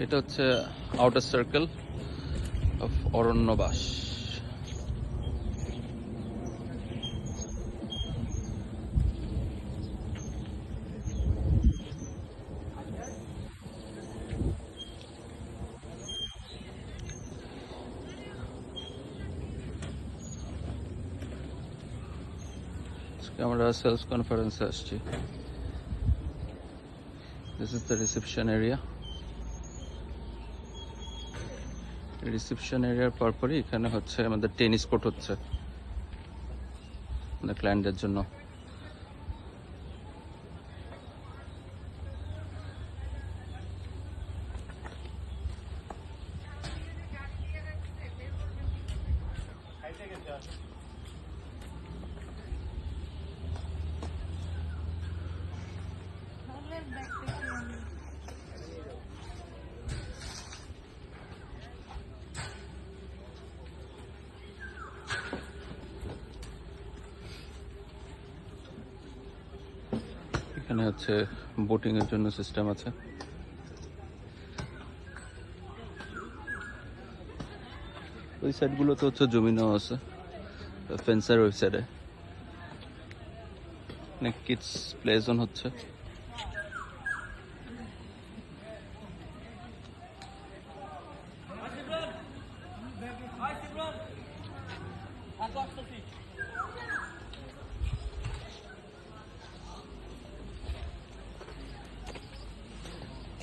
এটা হচ্ছে outer circle of অরণ্যবাস। আমরা সেলস কনফারেন্সে আসছি। This is the reception area reception এরিয়ার পরপরই এখানে হচ্ছে আমাদের টেনিস কোর্ট হচ্ছে। আমাদের ক্লায়েন্টদের জন্য। এখানে হচ্ছে বোটিং এর জন্য সিস্টেম আছে। ওই সাইড গুলোতে হচ্ছে জমি নেওয়া আছে ফেন্সার ওই সাইডে কিডস প্লে জোন হচ্ছে।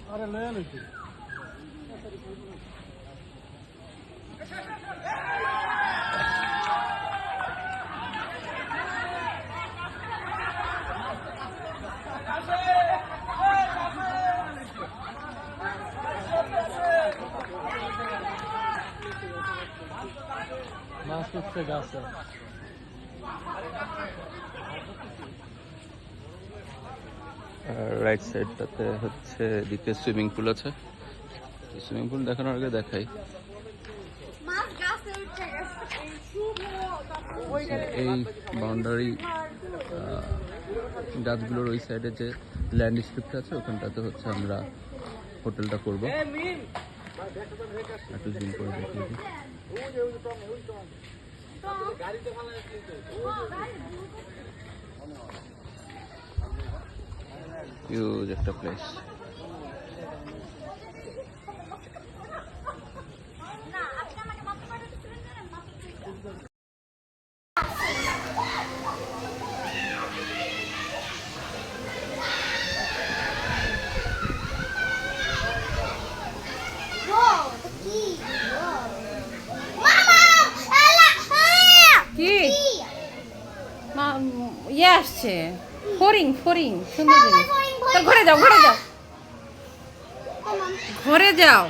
Amarelando, tio. Mas que pegar, certo? গাছে রাইট সাইডটাতে হচ্ছে এদিকে সুইমিং পুল আছে। সুইমিং পুল দেখানোর আগে দেখাই। এই বাউন্ডারি গাছগুলোর ওই সাইডে যে ল্যান্ড স্ট্রিপটা আছে, ওখানটাতে হচ্ছে আমরা হোটেলটা করব। একটু জুম করে দিই। হিউজ একটা প্লেস কি? ইয়ে আসছে। ফরিং ফরিং সুন্দর জিনিস। ঘরে যাও ঘরে যাও। ঘরে যাও।